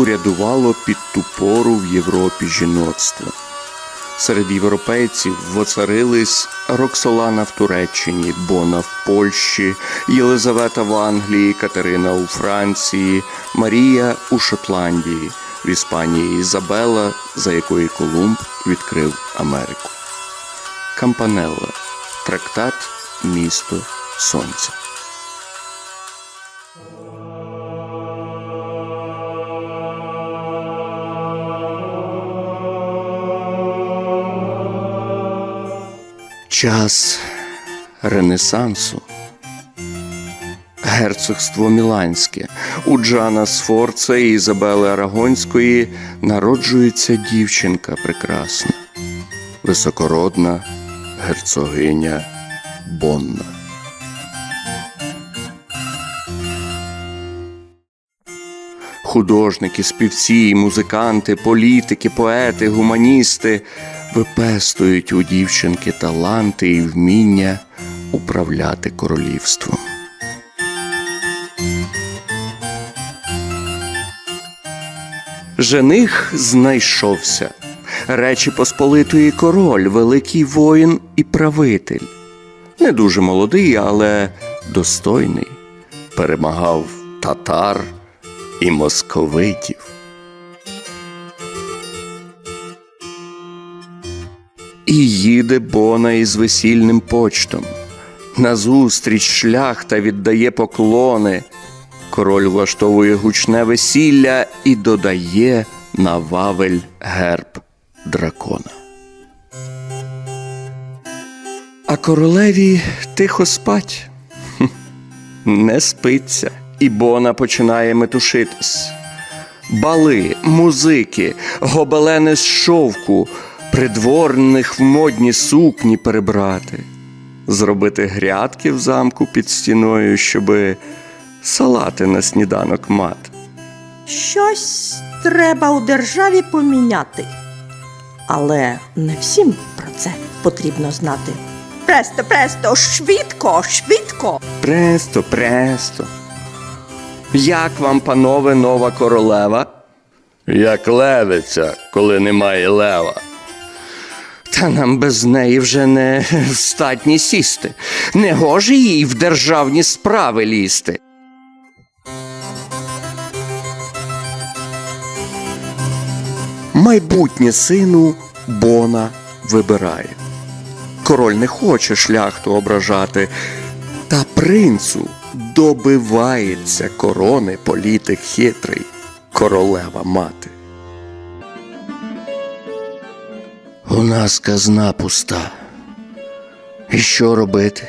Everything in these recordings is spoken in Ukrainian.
урядувало під ту пору в Європі жіноцтво. Серед європейців воцарились Роксолана в Туреччині, Бона в Польщі, Єлизавета в Англії, Катерина у Франції, Марія у Шотландії, в Іспанії Ізабела, за якої Колумб відкрив Америку. Кампанелла. Трактат Місто Сонця. Час Ренесансу. Герцогство Міланське. У Джана Сфорца і Ізабели Арагонської народжується дівчинка прекрасна, високородна герцогиня Бонна. Художники, співці, музиканти, політики, поети, гуманісти випестують у дівчинки таланти і вміння управляти королівством. Жених знайшовся. Речі Посполитої король, великий воїн і правитель. Не дуже молодий, але достойний. Перемагав татар і московитів. І їде Бона із весільним почтом. Назустріч шляхта віддає поклони. Король влаштовує гучне весілля і додає на вавель герб дракона. А королеві тихо спать. Не спиться, і Бона починає метушитись. Бали, музики, гобелени з шовку, придворних в модні сукні перебрати, зробити грядки в замку під стіною, щоби салати на сніданок мати. Щось треба у державі поміняти. Але не всім про це потрібно знати. Престо, престо, швидко, швидко. Престо, престо. Як вам, панове, нова королева? Як левиця, коли немає лева. Та нам без неї вже не статні сісти. Не гоже їй в державні справи лізти. Майбутнє сину Бона вибирає. Король не хоче шляхту ображати, та принцу добивається корони політик хитрий, королева мати. У нас казна пуста. І що робити?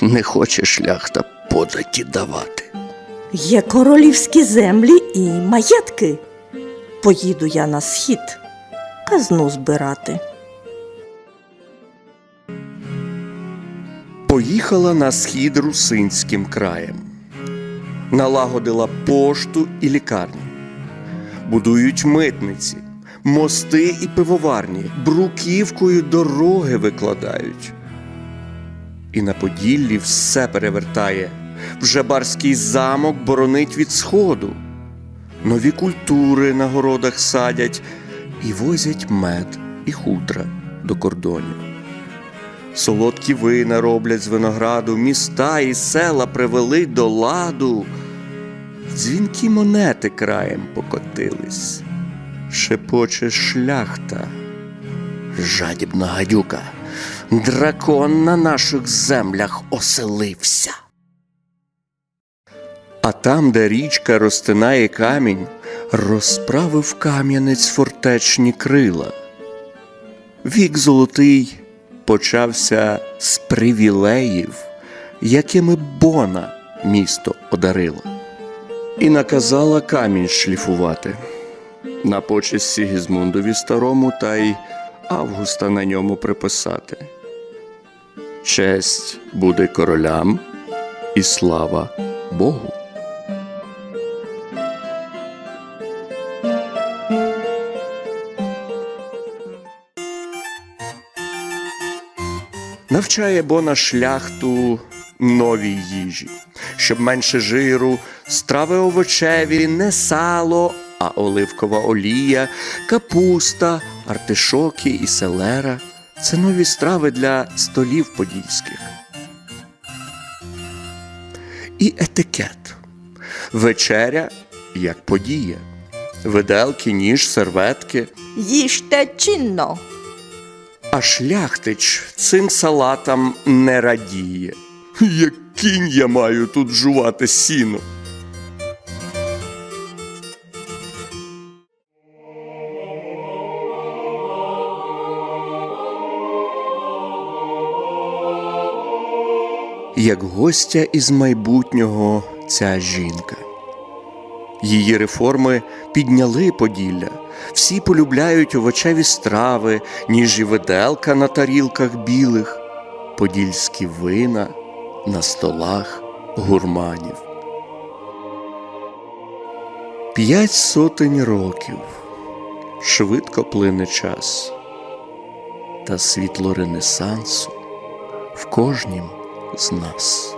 Не хоче шляхта податі давати. Є королівські землі і маєтки. Поїду я на схід казну збирати. Поїхала на схід русинським краєм, налагодила пошту і лікарні, будують митниці, мости і пивоварні, бруківкою дороги викладають. І на Поділлі все перевертає, вже барський замок боронить від сходу, нові культури на городах садять і возять мед і хутра до кордонів. Солодкі вина роблять з винограду, міста і села привели до ладу. Дзвінкі монети краєм покотились, шепоче шляхта, жадібна гадюка, дракон на наших землях оселився. А там, де річка розтинає камінь, розправив кам'янець фортечні крила. Вік золотий почався з привілеїв, якими Бона місто одарила, і наказала камінь шліфувати на почесть Сігізмундові старому та й Августа на ньому приписати. Честь буде королям і слава Богу. Навчає Бона шляхту новій їжі, щоб менше жиру, страви овочеві, не сало, а оливкова олія, капуста, артишоки і селера це нові страви для столів подільських. І етикет. Вечеря як подія. Виделки, ніж, серветки. Їжте чинно. А шляхтич цим салатам не радіє. Як кінь я маю тут жувати сіно. Як гостя із майбутнього ця жінка. Її реформи підняли Поділля. Всі полюбляють овочеві страви, ніж і виделка на тарілках білих, подільські вина на столах гурманів. П'ять сотень років швидко плине час, та світло Ренесансу в кожнім з нас.